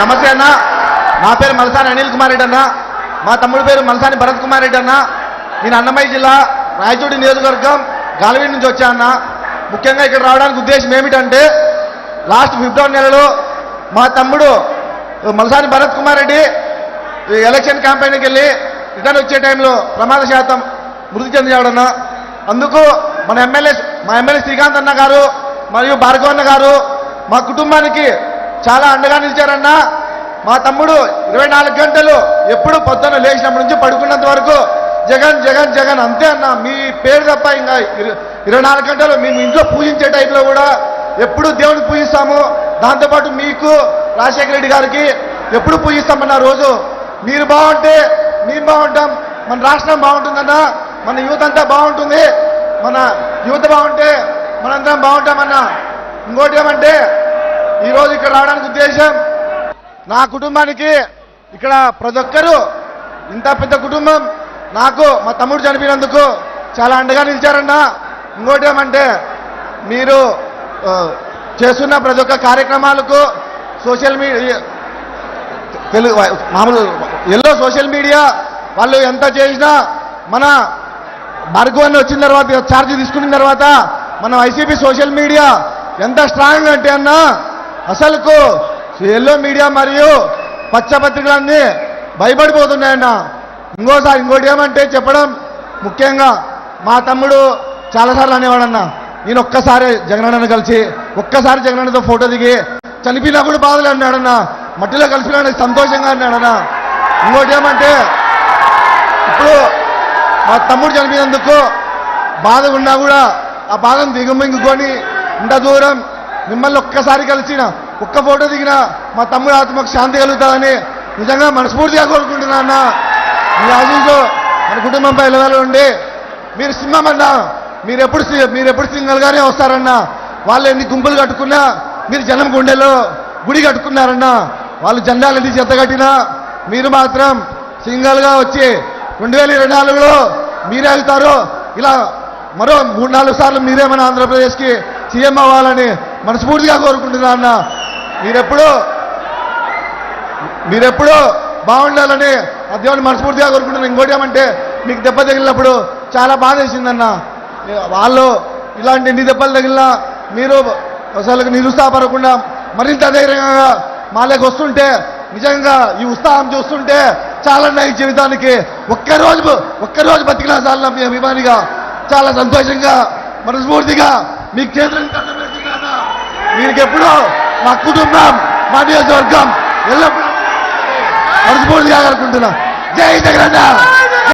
నమస్తే అన్న. నా పేరు మలసాని అనిల్ కుమార్ రెడ్డి అన్న. మా తమ్ముడి పేరు మలసాని భరత్ కుమార్ రెడ్డి అన్న. నేను అన్నమయ్య జిల్లా రాయచూడి నియోజకవర్గం గాలవీడి నుంచి వచ్చా అన్న. ముఖ్యంగా ఇక్కడ రావడానికి ఉద్దేశం ఏమిటంటే లాస్ట్ ఫిబ్రవరి నెలలో మా తమ్ముడు మలసాని భరత్ కుమార్ రెడ్డి ఎలక్షన్ క్యాంపెయిన్కి వెళ్ళి రిటర్న్ వచ్చే టైంలో ప్రమాద శాతం మృతి చెందాడన్న అందుకు మన ఎమ్మెల్యే మా ఎమ్మెల్యే శ్రీకాంత్ అన్న గారు మరియు భార్గవన్న గారు మా కుటుంబానికి చాలా అండగా నిలిచారన్న. మా తమ్ముడు ఇరవై నాలుగు గంటలు ఎప్పుడు పొద్దున్న లేచినప్పటి నుంచి పడుకున్నంత వరకు జగన్ జగన్ జగన్ అంతే అన్న. మీ పేరు తప్ప ఇంకా ఇరవై నాలుగు గంటలు మేము ఇంట్లో పూజించే టైంలో కూడా ఎప్పుడు దేవుడిని పూజిస్తాము. దాంతోపాటు మీకు రాజశేఖర రెడ్డి గారికి ఎప్పుడు పూజిస్తామన్న రోజు. మీరు బాగుంటే మేము బాగుంటాం. మన రాష్ట్రం బాగుంటుందన్న. మన యూత్ అంతా బాగుంటుంది. మన యూత్ బాగుంటే మనందరం బాగుంటామన్న. ఇంకోటి ఏమంటే ఈరోజు ఇక్కడ రావడానికి ఉద్దేశం నా కుటుంబానికి ఇక్కడ ప్రతి ఒక్కరూ ఇంత పెద్ద కుటుంబం నాకు మా తమ్ముడు చనిపోయినందుకు చాలా అండగా నిలిచారన్న. ఇంకోటి ఏమంటే మీరు చేస్తున్న ప్రతి ఒక్క కార్యక్రమాలకు సోషల్ మీడియా తెలుగు మామూలు ఎల్లో సోషల్ మీడియా వాళ్ళు ఎంత చేసినా మన భార్గవ్ అని వచ్చిన తర్వాత ఛార్జ్ తీసుకున్న తర్వాత మన వైసీపీ సోషల్ మీడియా ఎంత స్ట్రాంగ్ అంటే అన్నా అసలుకు ఎల్లో మీడియా మరియు పచ్చపత్రికలన్నీ భయపడిపోతున్నాయన్న. ఇంకోసారి ఇంకోటి ఏమంటే చెప్పడం ముఖ్యంగా మా తమ్ముడు చాలాసార్లు అనేవాడన్న. నేను ఒక్కసారి జగనన్నను కలిసి ఒక్కసారి జగనన్నతో ఫోటో దిగి చనిపోయినా కూడా బాధలు అన్నాడన్న. మట్టిలో కలిసినా సంతోషంగా అన్నాడన్న. ఇంకోటి ఏమంటే ఇప్పుడు మా తమ్ముడు చనిపోయినందుకు బాధ ఉన్నా కూడా ఆ బాధను దిగమింగుకొని ఇంత దూరం మిమ్మల్ని ఒక్కసారి కలిసిన ఒక్క ఫోటో దిగిన మా తమ్ముడు ఆత్మకు శాంతి కలుగుతుందని నిజంగా మనస్ఫూర్తిగా కోరుకుంటున్నా అన్న. మీ ఆశీస్సు మన కుటుంబంపై ఎలవేళ ఉండి మీరు సింహం అన్నా. మీరు ఎప్పుడు సి- మీరు ఎప్పుడు సింగల్గానే వస్తారన్నా. వాళ్ళు ఎన్ని గుంపులు కట్టుకున్నా మీరు జనం గుండెలో గుడి కట్టుకున్నారన్నా. వాళ్ళు జెండాలు ఎన్ని చెత్త కట్టినా మీరు మాత్రం సింగల్గా వచ్చి రెండు వేల ఇరవై నాలుగులో మీరే వెళ్తారు ఇలా మరో మూడు నాలుగు సార్లు మీరే మన ఆంధ్రప్రదేశ్కి సీఎం అవ్వాలని మనస్ఫూర్తిగా కోరుకుంటున్నా అన్న. మీరెప్పుడు మీరెప్పుడు బాగుండాలని ఆ దేవుని మనస్ఫూర్తిగా కోరుకుంటున్నాను ఇంకోటి ఏమంటే మీకు దెబ్బ తగిలినప్పుడు చాలా బాధ వేసిందన్న. వాళ్ళు ఇలాంటి ఎన్ని దెబ్బలు తగిలినా మీరు అసలు నిరుత్సాహపడకుండా మరింత ధైర్యంగా మాలోకి వస్తుంటే నిజంగా ఈ ఉత్సాహం చూస్తుంటే చాలా ఈ జీవితానికి. ఒక్కరోజు ఒక్కరోజు బతికినా చాలా మీ అభిమానిగా. చాలా సంతోషంగా మనస్ఫూర్తిగా మీకు చేతులు దండం పెడుతున్నాను మీకు ఎప్పుడూ మా కుటుంబం మా నియోజకవర్గం ఎల్లప్పుడూ మనస్ఫూర్తిగా కోరుకుంటున్నాం. జై జగన్